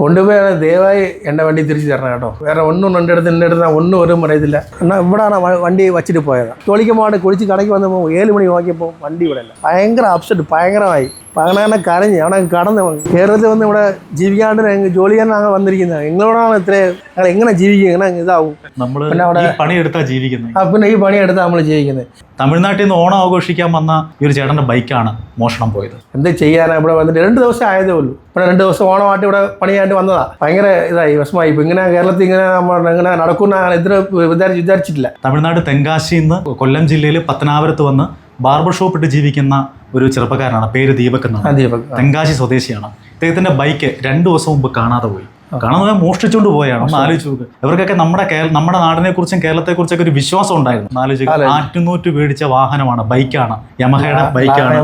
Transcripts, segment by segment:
കൊണ്ടുപോയാണ്. ദയവായി എന്റെ വണ്ടി തിരിച്ചു തരണം കേട്ടോ. വേറെ ഒന്നും എന്റെ അടുത്ത് എന്റെ അടുത്ത് ഞാൻ ഒന്നും ഒരു പറയത്തില്ല എന്നാൽ ഇവിടെയാണ് വണ്ടി വച്ചിട്ട് പോയത്. കുളിക്കുമ്പോൾ കുളിച്ച് കടയ്ക്ക് വന്നപ്പോൾ ഏഴ് മണി നോക്കിയപ്പോൾ വണ്ടി ഇവിടെ ഇല്ല. ഭയങ്കര അപ്സെറ്റ് ഭയങ്കരമായി. അങ്ങനെ അങ്ങനെ കരഞ്ഞ് അവിടെ കടന്ന് കേരളത്തിൽ വന്ന് ഇവിടെ ജീവിക്കാണ്ട് ജോലി ചെയ്യാനാണ് വന്നിരിക്കുന്നത് നിങ്ങളോടാണ് ഇത്ര ഞങ്ങൾ എങ്ങനെ ജീവിക്കുക? എങ്ങനെ ഇതാവും? നമ്മൾ പിന്നെ അവിടെ- ഈ പണിയെടുത്താ ജീവിക്കുന്നത് ആ പിന്നെ ഈ പണിയെടുത്താ നമ്മൾ ജീവിക്കുന്നത് തമിഴ്നാട്ടിൽ നിന്ന് ഓണം ആഘോഷിക്കാൻ വന്ന ഈ ഒരു ചേട്ടന്റെ ബൈക്കാണ് മോഷണം പോയത്. എന്ത് ചെയ്യാൻ ഇവിടെ വന്നിട്ട്? രണ്ട് ദിവസം ആയതേ ഉള്ളൂ. ഇവിടെ രണ്ട് ദിവസം ഓണമായിട്ട് ഇവിടെ പണിയായിട്ട് വന്നതാ. ഭയങ്കര ഇതായി വിഷമായി ഇപ്പൊ ഇങ്ങനെ കേരളത്തിൽ ഇങ്ങനെ നമ്മൾ ഇങ്ങനെ നടക്കുന്ന ഇത്ര വിചാരിച്ച് വിചാരിച്ചിട്ടില്ല. തമിഴ്നാട് തെങ്കാശിയിൽ നിന്ന് കൊല്ലം ജില്ലയിൽ പത്തനാപുരത്ത് വന്ന് ബാർബർ ഷോപ്പ് ഇട്ട് ജീവിക്കുന്ന ഒരു ചെറുപ്പക്കാരനാണ്. പേര് ദീപക് എന്നാണ്. തെങ്കാശി സ്വദേശിയാണ്. ഇദ്ദേഹത്തിന്റെ ബൈക്ക് രണ്ടു ദിവസം മുമ്പ് കാണാതെ പോയി. പോയാൽ മോഷ്ടിച്ചുകൊണ്ട് പോയാണ് ഒന്ന് ആലോചിച്ച് നോക്ക്. ഇവർക്കൊക്കെ നമ്മുടെ കേരള നമ്മുടെ നാടിനെ കുറിച്ചും കേരളത്തെ കുറിച്ചൊക്കെ ഒരു വിശ്വാസം ഉണ്ടായിരുന്നു. ആലോചിക്കുക. ആറ്റുനൂറ്റ് മേടിച്ച വാഹനമാണ് ബൈക്കാണ്. യമഹയുടെ ബൈക്കാണ്.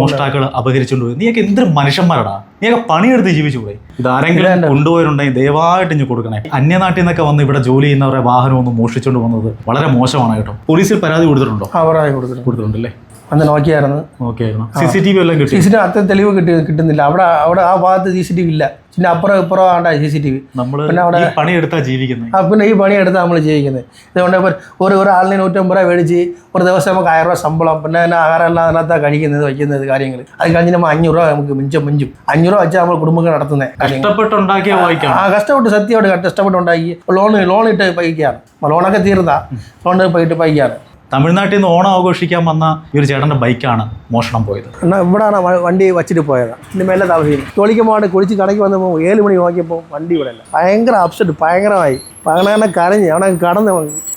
മോഷ്ടാക്കൾ അപഹരിച്ചുകൊണ്ട് പോയി. നീയൊക്കെ എന്തൊരു മനുഷ്യന്മാരടാ. നീയൊക്കെ പണിയെടുത്ത് ജീവിച്ചുകൂടെ ഇതാരെങ്കിലും കൊണ്ടുപോയിട്ടുണ്ടെങ്കിൽ ദയവായിട്ട് ഇനി കൊടുക്കണേ. അന്യനാട്ടിൽ നിന്നൊക്കെ വന്ന് ഇവിടെ ജോലി ചെയ്യുന്നവരെ വാഹനം ഒന്ന് മോഷ്ടിച്ചുകൊണ്ട് പോകുന്നത് വളരെ മോശമാണ് കേട്ടോ. പോലീസിൽ പരാതി കൊടുത്തിട്ടുണ്ടോ? കൊടുത്തിട്ടുണ്ട്. കൊടുത്തിട്ടുണ്ടല്ലേ? അന്ന് നോക്കിയായിരുന്നു. ഓക്കെ ആയിരുന്നു സി സി ടി വി എല്ലാം കിട്ടി. സി സി ടി അത്ര തെളിവ് കിട്ടി കിട്ടുന്നില്ല. അവിടെ അവിടെ ആ ഭാഗത്ത് സി സി ടി വി ഇല്ല. പിന്നെ അപ്പുറം ഇപ്പുറം ആണ്ടാ സി സി ടി വി നമ്മൾ പിന്നെ അവിടെ- പണിയെടുത്താ ജീവിക്കുന്നത് ആ പിന്നെ ഈ പണിയെടുത്താ നമ്മൾ ജീവിക്കുന്നത് ഇതുകൊണ്ട് ഒരു ഒരു ആളിനെ നൂറ്റമ്പത് രൂപ മേടിച്ച് ഒരു ദിവസം നമുക്ക് ആയിരം രൂപ ശമ്പളം പിന്നെ തന്നെ ആഹാരം എല്ലാം അതിനകത്താണ് കഴിക്കുന്നത് വയ്ക്കുന്നത് കാര്യങ്ങൾ അത് കഴിഞ്ഞ് നമ്മൾ അഞ്ഞൂറ് രൂപ നമുക്ക് മിഞ്ചം മിഞ്ചും. അഞ്ഞൂറ് രൂപ വെച്ചാൽ നമ്മൾ കുടുംബങ്ങൾ നടത്തുന്നത് കഷ്ടപ്പെട്ടുണ്ടാക്കിയ ആ കഷ്ടപ്പെട്ട് സത്യമായിട്ട് കഷ്ടപ്പെട്ട് ഉണ്ടാക്കി ലോൺ ലോൺ ഇട്ട് പൈക്കാണ്. ലോണൊക്കെ തീർന്നാ ലോൺ പോയിട്ട് പൈക്കാണ്. തമിഴ്നാട്ടിൽ നിന്ന് ഓണം ആഘോഷിക്കാൻ വന്ന ഈ ഒരു ചേട്ടന്റെ ബൈക്കാണ് മോഷണം പോയത്. എന്നാൽ ഇവിടെയാണ് വണ്ടി വച്ചിട്ട് പോയത്. ഇനി മേലെ താമസിക്കും കുളിക്കുമ്പോൾ കുളിച്ച് കടയ്ക്ക് വന്നപ്പോൾ ഏഴ് മണി നോക്കിയപ്പോൾ വണ്ടി ഇവിടെ അല്ല ഭയങ്കര അപ്സെറ്റ് ഭയങ്കരമായി. തന്നെ കരഞ്ഞ് അവിടെ കടന്ന്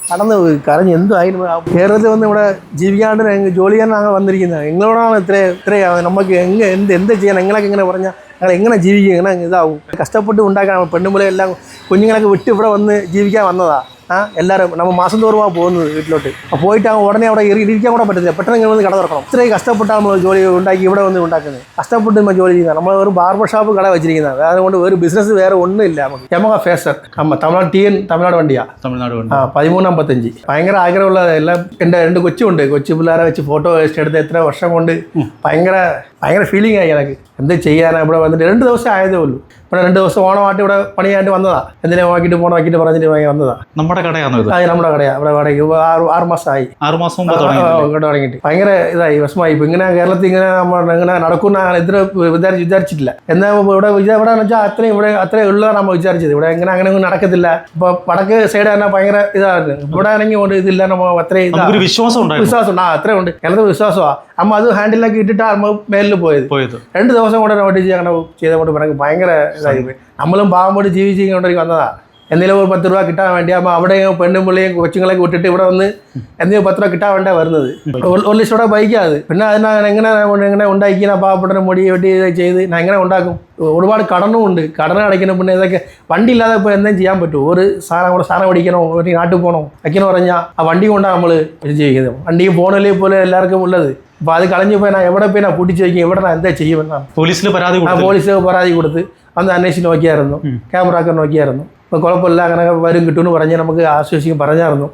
കടന്ന് കരഞ്ഞ് എന്തായാലും കേരളത്തിൽ വന്ന് ഇവിടെ ജീവിക്കാണ്ട് ജോലി ചെയ്യാനാണ് വന്നിരിക്കുന്നത് നിങ്ങളോടാണ് ഇത്ര ഇത്രയാണ് നമുക്ക് എങ്ങനെ എന്ത് എന്ത് ചെയ്യാൻ നിങ്ങളൊക്കെ ഇങ്ങനെ പറഞ്ഞാൽ ഞങ്ങൾ എങ്ങനെ ജീവിക്കും? എങ്ങനെ ഇതാവും. കഷ്ടപ്പെട്ട് ഉണ്ടാക്കാൻ പെണ്ണുമ്പിളെ എല്ലാം കുഞ്ഞുങ്ങളൊക്കെ വിട്ട് ഇവിടെ വന്ന് ജീവിക്കാൻ വന്നതാ. ആ എല്ലാവരും നമ്മൾ മാസം തോറുമാണ് പോകുന്നത് വീട്ടിലോട്ട്. അപ്പോൾ പോയിട്ട് ഉടനെ അവിടെ ഇരി- ഇരിക്കാൻ കൂടെ പറ്റത്തില്ല. പെട്ടെന്ന് ഇങ്ങനെ വന്ന് കട തുറക്കണം. ഇത്രയും കഷ്ടപ്പെട്ടാണ് നമ്മൾ ജോലി ഉണ്ടാക്കി ഇവിടെ വന്ന് ഉണ്ടാക്കുന്നത്. കഷ്ടപ്പെട്ട് നമ്മൾ ജോലി ചെയ്യുന്നത്. നമ്മൾ ഒരു ബാർബർ ഷോപ്പ് കട വെച്ചിരിക്കുന്നത്. അതുകൊണ്ട് ഒരു ബിസിനസ് വേറെ ഒന്നുമില്ല നമുക്ക്. യമക ഫേസർ അമ്മ തമിഴ്നാട് ടി എൻ തമിഴ്നാട് വണ്ടിയാ? തമിഴ്നാട് വണ്ടി. ആ പതിമൂന്ന് അമ്പത്തഞ്ച് ഭയങ്കര ആഗ്രഹമുള്ള എല്ലാം എന്റെ രണ്ട് കൊച്ചുണ്ട് കൊച്ചു പിള്ളേരെ വെച്ച് ഫോട്ടോ എടുത്ത് എത്ര വർഷം കൊണ്ട് ഭയങ്കര ഭയങ്കര ഫീലിംഗ് ആയി എനിക്ക്. എന്ത് ചെയ്യാനാണ് ഇവിടെ വന്നിട്ട് രണ്ട് ദിവസം ആയതേ ഉള്ളൂ. ഇവിടെ രണ്ട് ദിവസം ഓണമായിട്ട് ഇവിടെ പണിയായിട്ട് വന്നതാ. എന്തിനാ നോക്കിയിട്ട് പോണ നോക്കിയിട്ട് പറഞ്ഞിട്ട് വാങ്ങി വന്നതാ? നമ്മുടെ കടയാണോ ഇത്? ആ നമ്മുടെ കടയാ. ഇവിടെ വാടകയ്ക്ക് ആറ് ആറ് മാസമായി ആറ് മാസം മുമ്പ് തുടങ്ങിയിട്ട്. ഭയങ്കര ഇതായി വിഷമായി ഇപ്പൊ ഇങ്ങനെ കേരളത്തിൽ ഇങ്ങനെ നമ്മൾ ഇങ്ങനെ നടക്കുന്ന ഇതിന് വിചാരിച്ച് വിചാരിച്ചിട്ടില്ല. എന്നാൽ ഇവിടെ ഇവിടെ വെച്ചാൽ അത്രയും ഇവിടെ അത്രയും ഉള്ളതാണ് നമ്മൾ വിചാരിച്ചത്. ഇവിടെ ഇങ്ങനെ അങ്ങനെ ഒന്നും നടക്കത്തില്ല. ഇപ്പൊ വടക്ക് സൈഡ് തന്നെ ഭയങ്കര ഇതാണ് ഇവിടെ ആണെങ്കിൽ ഇതില്ല നമ്മൾ അത്രയും വിശ്വാസം ഉണ്ട് വിശ്വാസം ഉണ്ട്. ആ അത്രയും ഉണ്ട്. കേരളത്തിൽ വിശ്വാസമാണ് അമ്മ അത് ഹാൻഡിലാക്കി ഇട്ടിട്ടാണ് നമ്മൾ മേലിൽ പോയത്. പോയത്. രണ്ട് ദിവസം കൊണ്ട് നോട്ടീസ് അങ്ങനെ ചെയ്തുകൊണ്ട് പറഞ്ഞ് ഭയങ്കര ഇതായി പോയി. നമ്മളും പാവം പോയിട്ട് ജീവിച്ചിങ്ങോട്ടേക്ക് വന്നതാ. എന്തെങ്കിലും ഒരു പത്ത് രൂപ കിട്ടാൻ വേണ്ടി അപ്പോൾ അവിടെ പെണ്ണും പിള്ളിയും കൊച്ചുങ്ങളെ വിട്ടിട്ട് ഇവിടെ വന്ന് എന്തെങ്കിലും പത്ത് രൂപ കിട്ടാൻ വേണ്ട വരുന്നത്. ഒരു- ലക്ഷം രൂപ അത് പിന്നെ അതിനെ എങ്ങനെ എങ്ങനെ ഉണ്ടാക്കി പാവപ്പെട്ട മുടി വെട്ടി ചെയ്ത് ഞാൻ എങ്ങനെ ഉണ്ടാക്കും. ഒരുപാട് കടനും ഉണ്ട്. കടന അടയ്ക്കണം പിന്നെ ഇതൊക്കെ വണ്ടി ഇല്ലാതെ ഇപ്പോൾ എന്തെങ്കിലും ചെയ്യാൻ പറ്റുമോ ഒരു സാധനം കൂടെ സാധനം ഓടിക്കണോ ഒരു നാട്ടിൽ പോകണോ അയക്കണോ പറഞ്ഞാൽ ആ വണ്ടി കൊണ്ടാണ് നമ്മൾ ഇത് ചെയ്യുന്നത്. വണ്ടിക്ക് പോകണല്ലേ പോലെ എല്ലാവർക്കും ഉള്ളത്. അപ്പോൾ അത് കളഞ്ഞു പോയാൽ എവിടെ പോയി ഞാൻ പൂട്ടിച്ച് വയ്ക്കും എവിടെ ഞാൻ എന്താ ചെയ്യുമെന്നാണ്. പോലീസിൽ പരാതി ആ പരാതി കൊടുത്ത് അന്ന് അന്വേഷിച്ച് നോക്കിയായിരുന്നു. ക്യാമറ ഒക്കെ നോക്കിയായിരുന്നു. കുഴപ്പമില്ല അങ്ങനെ വരും കിട്ടുമെന്ന് പറഞ്ഞ് നമുക്ക് ആശ്വസിക്കും പറഞ്ഞായിരുന്നു.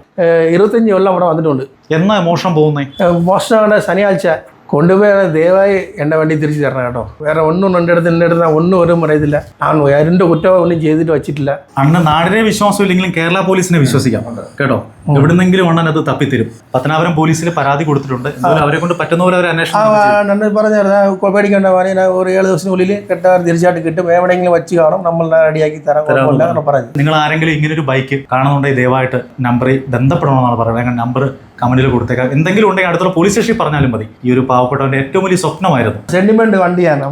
ഇരുപത്തഞ്ച് കൊല്ലം അവിടെ വന്നിട്ടുണ്ട്. എന്നാ മോഷണം പോകുന്നത് മോഷണം ശനിയാഴ്ച കൊണ്ടുപോയാണ്. ദയവായി എന്റെ വണ്ടി തിരിച്ചു തരണം കേട്ടോ. വേറെ ഒന്നും എന്റെ അടുത്ത് എന്റെ അടുത്ത് ഒന്നും ഒരു പറയത്തില്ല ഞാൻ എന്റെ കുറ്റം ഒന്നും ചെയ്തിട്ട് വെച്ചിട്ടില്ല. അണ്ണ നാടിനെ വിശ്വാസം ഇല്ലെങ്കിലും കേരള പോലീസിനെ വിശ്വസിക്കാം. കേട്ടോ? എവിടുന്നെങ്കിലും അണ്ണൻ അത് തപ്പിത്തരും. പത്തനാപുരം പോലീസിൽ പരാതി കൊടുത്തിട്ടുണ്ട്. അവരെ കൊണ്ട് പറ്റുന്ന പോലെ അവർ അന്വേഷണം പറഞ്ഞു പേടിക്കേണ്ട പറഞ്ഞ ഒരു ഏഴ് ദിവസത്തിനുള്ളിൽ കെട്ടാർ തിരിച്ചായിട്ട് കിട്ടും. എവിടെയെങ്കിലും വെച്ച് കാണും. നമ്മൾ റെഡിയാക്കി തരാം. പറഞ്ഞു നിങ്ങൾ ആരെങ്കിലും ഇങ്ങനെ ഒരു ബൈക്ക് കാണുന്നുണ്ടെങ്കിൽ ദയവായിട്ട് നമ്പറിൽ ബന്ധപ്പെടണമെന്നാണ് പറയുന്നത്. നമ്പർ കമന്റിൽ കൊടുത്തേക്കാം. എന്തെങ്കിലും ഉണ്ടെങ്കിൽ അടുത്തുള്ള പോലീസ് സ്റ്റേഷനിൽ പറഞ്ഞാലും മതി. ഈ ഒരു പാവപ്പെട്ടവന്റെ ഏറ്റവും വലിയ സ്വപ്നമായിരുന്നു. സെന്റിമെന്റ് വണ്ടിയാണ്